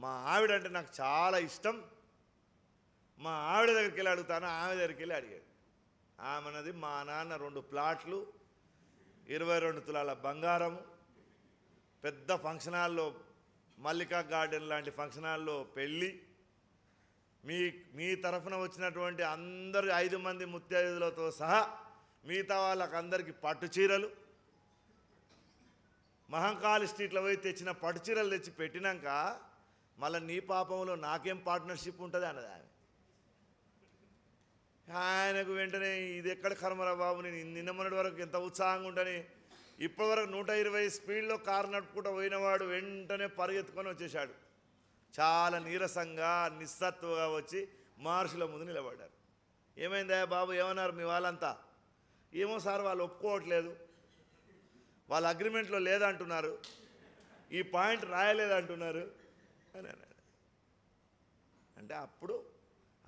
మా ఆవిడ అంటే నాకు చాలా ఇష్టం. మా ఆవిడ దగ్గరికి వెళ్ళి అడుగుతాను ఆమె దగ్గరికి వెళ్ళి అడిగాడు. ఆమెనది మా నాన్న రెండు ప్లాట్లు ఇరవై రెండు తులాల బంగారము పెద్ద ఫంక్షన్ హాల్లో మల్లికా గార్డెన్ లాంటి ఫంక్షన్ హాల్లో పెళ్ళి మీ మీ తరఫున వచ్చినటువంటి అందరు ఐదు మంది ముత్తైదులతో సహా మిగతా వాళ్ళకందరికీ పట్టు చీరలు మహంకాళి స్ట్రీట్లో పోయి తెచ్చిన పట్టు చీరలు తెచ్చి పెట్టినాక మళ్ళీ నీ పాపంలో నాకేం పార్ట్నర్షిప్ ఉంటుంది అన్నది ఆమె. ఆయనకు వెంటనే ఇది ఎక్కడ కర్మరా బాబు నేను నిన్న మొన్నటి వరకు ఎంత ఉత్సాహంగా ఉంటాని ఇప్పటివరకు నూట ఇరవై స్పీడ్లో కారు నడుపుకుంటూ పోయినవాడు వెంటనే పరిగెత్తుకొని వచ్చేసాడు చాలా నీరసంగా నిస్సత్వగా వచ్చి మహర్షుల ముందు నిలబడ్డారు. ఏమైందా బాబు ఏమన్నారు మీ వాళ్ళంతా? ఏమో సార్ వాళ్ళు ఒప్పుకోవట్లేదు. వాళ్ళ అగ్రిమెంట్లో లేదంటున్నారు. ఈ పాయింట్ రాయలేదంటున్నారు. అని అన్నాడు అంటే అప్పుడు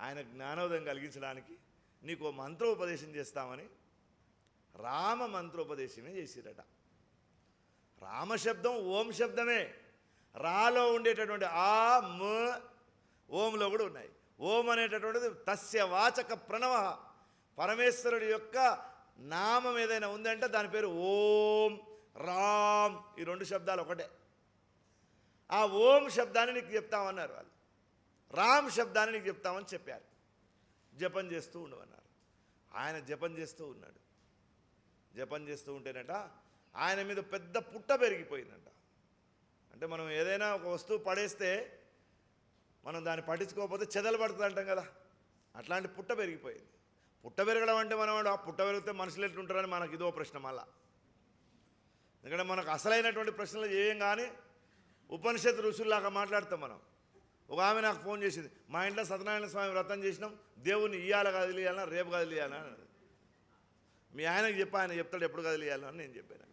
ఆయన జ్ఞానోదయం కలిగించడానికి నీకు ఓ మంత్రోపదేశం చేస్తామని రామ మంత్రోపదేశమే చేసిరట. రామశబ్దం ఓం శబ్దమే. రాలో ఉండేటటువంటి ఆ మ ఓంలో కూడా ఉన్నాయి. ఓం అనేటటువంటిది తస్య వాచక ప్రణవ. పరమేశ్వరుడి యొక్క నామం ఏదైనా ఉందంటే దాని పేరు ఓం రామ్ ఈ రెండు శబ్దాలు ఒకటే. ఆ ఓం శబ్దాన్ని నీకు చెప్తామన్నారు వాళ్ళు. రామ్ శబ్దాన్ని నీకు చెప్తామని చెప్పారు. జపం చేస్తూ ఉండమన్నారు. ఆయన జపం చేస్తూ ఉన్నాడు. జపం చేస్తూ ఉంటేనట ఆయన మీద పెద్ద పుట్ట పెరిగిపోయిందంట. అంటే మనం ఏదైనా ఒక వస్తువు పడేస్తే మనం దాన్ని పట్టించుకోకపోతే చెదలు పడుతుంది అంటాం కదా. అట్లాంటి పుట్ట పెరిగిపోయింది. పుట్ట పెరగడం అంటే మనం ఆ పుట్ట పెరిగితే మనుషులు ఎట్లుంటారని మనకి ఇదో ప్రశ్న మళ్ళా. ఎందుకంటే మనకు అసలైనటువంటి ప్రశ్నలు ఏం కానీ ఉపనిషత్ ఋషుల్లాగా మాట్లాడతాం మనం. ఒక ఆమె నాకు ఫోన్ చేసింది మా ఇంట్లో సత్యనారాయణ స్వామి వ్రతం చేసినాం దేవుని ఇయ్యాల కదిలియాలన్నా రేపు కదిలియాలన్నా మీ ఆయనకి చెప్పా ఆయన చెప్తాడు ఎప్పుడు కదిలియాలని నేను చెప్పాను.